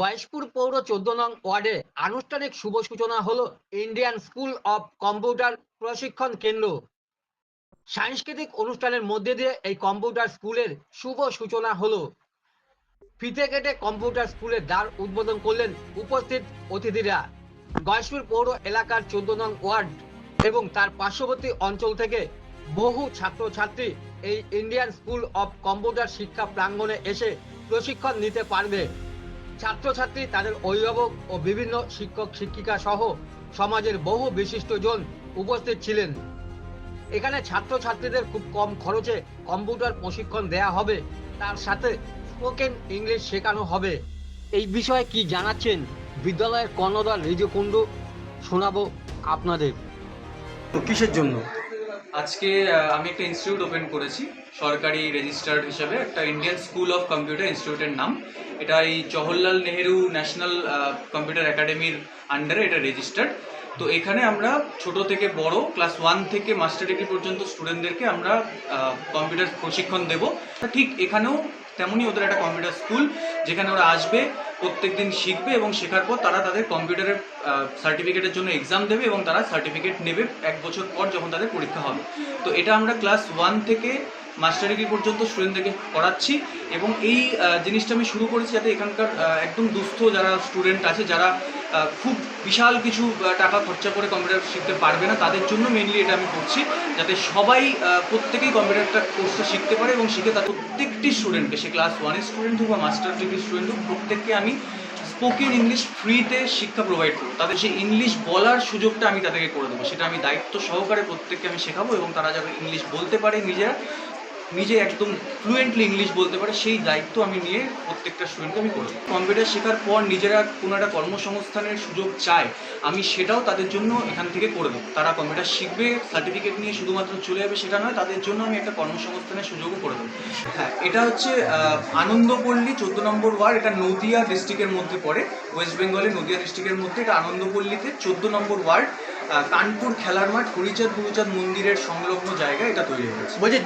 গয়েশপুর পৌর চোদ্দ নং ওয়ার্ডে আনুষ্ঠানিক শুভ সূচনা হলো ইন্ডিয়ান স্কুল অব কম্পিউটার প্রশিক্ষণ কেন্দ্র। সাংস্কৃতিক অনুষ্ঠানের মধ্যে দিয়ে এই কম্পিউটার স্কুলের শুভ সূচনা হলো। ফিতে কেটে কম্পিউটার স্কুলের দ্বার উদ্বোধন করলেন উপস্থিত অতিথিরা। গয়েশপুর পৌর এলাকার চোদ্দ নং ওয়ার্ড এবং তার পার্শ্ববর্তী অঞ্চল থেকে বহু ছাত্রছাত্রী এই ইন্ডিয়ান স্কুল অব কম্পিউটার শিক্ষা প্রাঙ্গণে এসে প্রশিক্ষণ নিতে পারবে। ছাত্রছাত্রী তাদের অভিভাবক ও বিভিন্ন শিক্ষক শিক্ষিকা সহ সমাজের বহু বিশিষ্টজন উপস্থিত ছিলেন। এখানে ছাত্রছাত্রীদের খুব কম খরচে কম্পিউটার প্রশিক্ষণ দেয়া হবে। তার সাথে স্পোকেন ইংলিশ শেখানো হবে। এই বিষয়ে কি জানাচ্ছেন বিদ্যালয়ের কর্ণধার রিজু কুণ্ডু শোনাবো আপনাদের। তো কিসের জন্য? আজকে আমি একটা ইনস্টিটিউট ওপেন করেছি। সরকারি রেজিস্টার্ড হিসেবে একটা ইন্ডিয়ান স্কুল অফ কম্পিউটার ইনস্টিটিউটের নাম। এটা এই জওহরলাল নেহেরু ন্যাশনাল কম্পিউটার একাডেমির আন্ডারে এটা রেজিস্টার্ড তো এখানে আমরা ছোট থেকে বড় ক্লাস ওয়ান থেকে মাস্টার ডিগ্রি পর্যন্ত স্টুডেন্টদেরকে আমরা কম্পিউটার প্রশিক্ষণ দেব। ঠিক এখানেও তেমনই ওদের একটা কম্পিউটার স্কুল যেখানে ওরা আসবে প্রত্যেক দিন শিখবে এবং শেখার পর তারা তাদের কম্পিউটারের সার্টিফিকেটের জন্য এক্সাম দেবে এবং তারা সার্টিফিকেট নেবে এক বছর পর যখন তাদের পরীক্ষা হবে। তো এটা আমরা ক্লাস ওয়ান থেকে মাস্টার ডিগ্রি পর্যন্ত স্টুডেন্টদেরকে পড়াচ্ছি এবং এই জিনিসটা আমি শুরু করেছি যাতে এখানকার একদম দুস্থ যারা স্টুডেন্ট আছে, যারা খুব বিশাল কিছু টাকা খরচা করে কম্পিউটার শিখতে পারবে না, তাদের জন্য মেনলি এটা আমি করছি যাতে সবাই প্রত্যেকেই কম্পিউটারটা কোর্সটা শিখতে পারে এবং শিখে তার প্রত্যেকটি স্টুডেন্টকে, সে ক্লাস ওয়ানের স্টুডেন্ট হোক বা মাস্টার ডিগ্রি স্টুডেন্ট হোক, প্রত্যেককে আমি স্পোকেন ইংলিশ ফ্রিতে শিক্ষা প্রোভাইড করব। তাদের সেই ইংলিশ বলার সুযোগটা আমি তাদেরকে করে দেবো। সেটা আমি দায়িত্ব সহকারে প্রত্যেককে আমি শেখাবো এবং তারা যাতে ইংলিশ বলতে পারে নিজেরা নিজে একদম ফ্লুয়েন্টলি ইংলিশ বলতে পারে, সেই দায়িত্ব আমি নিয়ে প্রত্যেকটা স্টুডেন্টকে আমি করব কম্পিউটার শেখার পর নিজেরা কোনো একটা কর্মসংস্থানের সুযোগ চায়, আমি সেটাও তাদের জন্য এখান থেকে করে দেবো। তারা কম্পিউটার শিখবে সার্টিফিকেট নিয়ে শুধুমাত্র চলে যাবে সেটা নয়, তাদের জন্য আমি একটা কর্মসংস্থানের সুযোগও করে দেবো। হ্যাঁ এটা হচ্ছে আনন্দপল্লী চোদ্দ নম্বর ওয়ার্ড, এটা নদিয়া ডিস্ট্রিক্টের মধ্যে পড়ে ওয়েস্ট বেঙ্গলের নদিয়া ডিস্ট্রিক্টের মধ্যে, এটা আনন্দপল্লীতে চোদ্দ নম্বর ওয়ার্ড। কানপুর খেলার মাঠ হরিচাঁদ গুরুচাঁদ মন্দিরের সংলগ্ন জায়গা এটা তৈরি হয়েছে। বলছি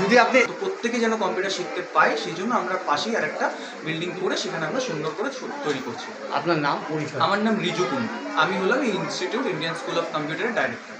যদি আপনি প্রত্যেকে যেন কম্পিউটার শিখতে পাই সেই জন্য আমরা পাশেই আর একটা বিল্ডিং করে সেখানে আমরা সুন্দর করে তৈরি করছি। আপনার নাম পরিচয়? আমার নাম রিজু কুন্ডু আমি হলাম এই ইনস্টিটিউট ইন্ডিয়ান স্কুল অফ কম্পিউটারের ডাইরেক্টর